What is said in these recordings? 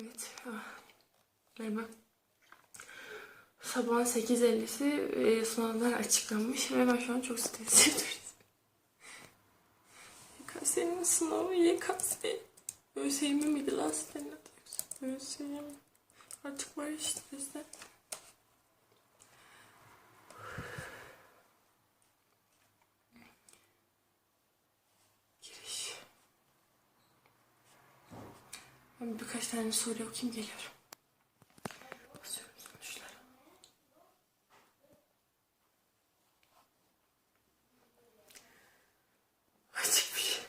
Evet. Merhaba. Sabahın 8.50'si e, sınavlar açıklanmış ve ben şu an çok stresliyim. YKS'nin sınavı YKS. ÖSYM miydi lan sitenin adı? ÖSYM. Artık var ya stresler. Giriş. Ben birkaç tane soru okuyayım geliyorum. Basıyorum sonuçlara. Açık bir şey.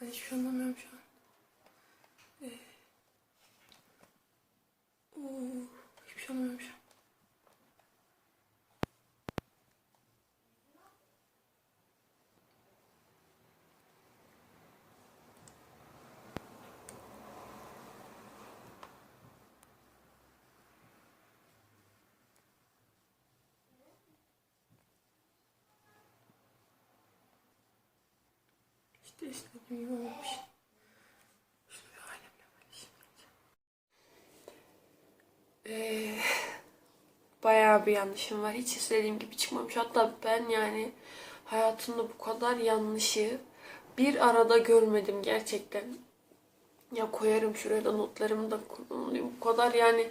Ben hiçbir şey anlamıyorum şu an. Ee, Oo, hiçbir şey anlamıyorum şu an. İşte istediğim gibi olmuş. Şunu bir. Ee, bayağı bir yanlışım var. Hiç istediğim gibi çıkmamış. Hatta ben yani hayatımda bu kadar yanlışı bir arada görmedim gerçekten. Ya koyarım şuraya da notlarımı da kullanayım. Bu kadar yani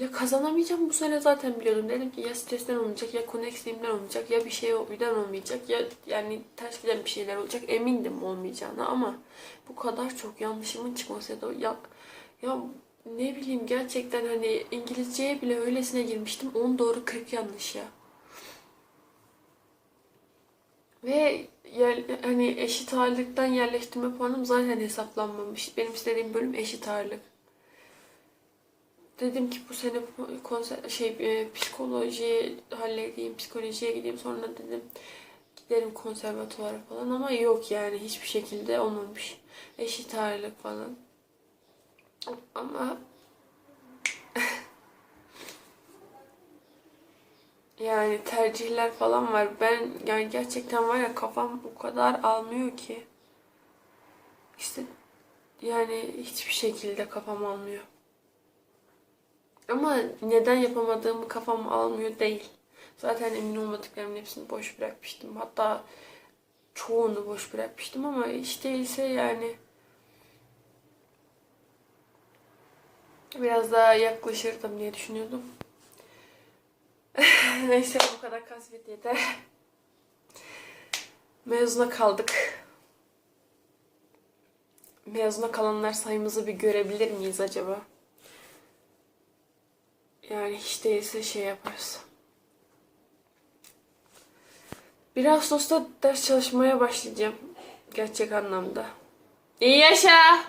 ya kazanamayacağım bu sene zaten biliyordum. Dedim ki ya stresten olmayacak ya konu eksiğimden olmayacak ya bir şey birden olmayacak ya yani ters giden bir şeyler olacak. Emindim olmayacağına ama bu kadar çok yanlışımın çıkması da ya, ya ne bileyim gerçekten hani İngilizceye bile öylesine girmiştim. 10 doğru 40 yanlış ya. Ve yer, hani eşit ağırlıktan yerleştirme puanım zaten hesaplanmamış. Benim istediğim bölüm eşit ağırlık. Dedim ki bu sene konser, şey e, psikolojiyi halledeyim, psikolojiye gideyim. Sonra dedim giderim konservatuvara falan ama yok yani hiçbir şekilde olmamış. Eşit ağırlık falan. Ama yani tercihler falan var. Ben yani gerçekten var ya kafam o kadar almıyor ki. İşte yani hiçbir şekilde kafam almıyor. Ama neden yapamadığımı kafam almıyor değil. Zaten emin olmadıklarımın hepsini boş bırakmıştım. Hatta çoğunu boş bırakmıştım ama işte ise yani biraz daha yaklaşırdım diye düşünüyordum. Neyse bu kadar kasvet yeter. Mezuna kaldık. Mezuna kalanlar sayımızı bir görebilir miyiz acaba? Yani hiç değilse şey yaparız. 1 Ağustos'ta ders çalışmaya başlayacağım. Gerçek anlamda. İyi yaşa!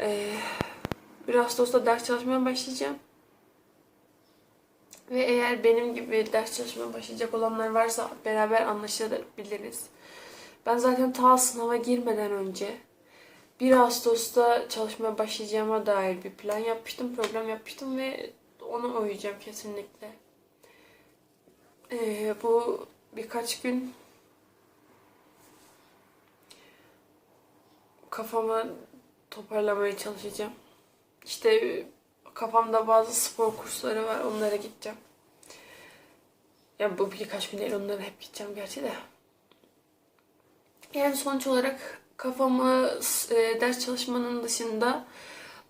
Ee, 1 Ağustos'ta ders çalışmaya başlayacağım. Ve eğer benim gibi ders çalışmaya başlayacak olanlar varsa beraber anlaşabiliriz. Ben zaten ta sınava girmeden önce 1 Ağustos'ta çalışmaya başlayacağıma dair bir plan yapmıştım, program yapmıştım ve ona uyacağım kesinlikle. Ee, bu birkaç gün kafamı toparlamaya çalışacağım. İşte kafamda bazı spor kursları var, onlara gideceğim. Yani bu birkaç gün değil, onlara hep gideceğim gerçi de. Yani sonuç olarak kafamı e, ders çalışmanın dışında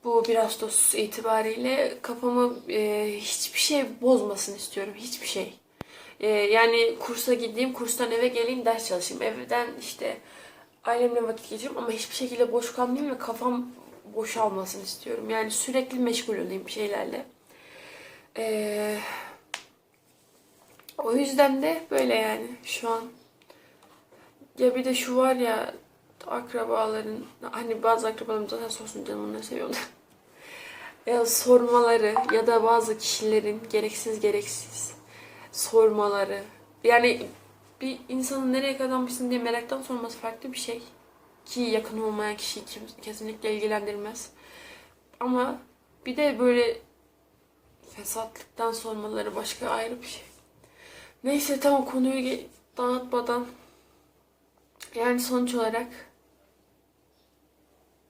bu 1 Ağustos itibariyle kafamı e, hiçbir şey bozmasın istiyorum. Hiçbir şey. E, yani kursa gideyim, kurstan eve geleyim, ders çalışayım. Evden işte ailemle vakit geçireyim ama hiçbir şekilde boş kalmayayım ve kafam boşalmasın istiyorum. Yani sürekli meşgul olayım şeylerle. E, o yüzden de böyle yani şu an. Ya bir de şu var ya akrabaların hani bazı akrabalarım zaten sorsun canım onları seviyorum. ya sormaları ya da bazı kişilerin gereksiz gereksiz sormaları. Yani bir insanın nereye kazanmışsın diye meraktan sorması farklı bir şey. ki yakın olmayan kim, kesinlikle ilgilendirmez. Ama bir de böyle fesatlıktan sormaları başka ayrı bir şey. Neyse tamam konuyu dağıtmadan yani sonuç olarak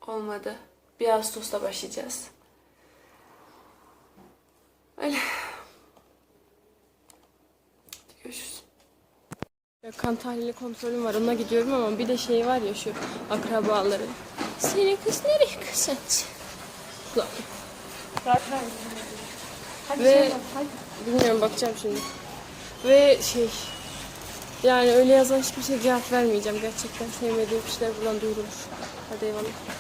olmadı. 1 Ağustos'ta başlayacağız. Öyle. Görüşürüz. Ya kan tahlili kontrolüm var ona gidiyorum ama bir de şey var ya şu akrabaları. Senin kız nereye kızınca? Lan. Ve bilmiyorum bakacağım şimdi. Ve şey yani öyle yazan hiçbir şey cevap vermeyeceğim gerçekten. Sevmediğim kişiler buradan duyurulur. Hadi eyvallah.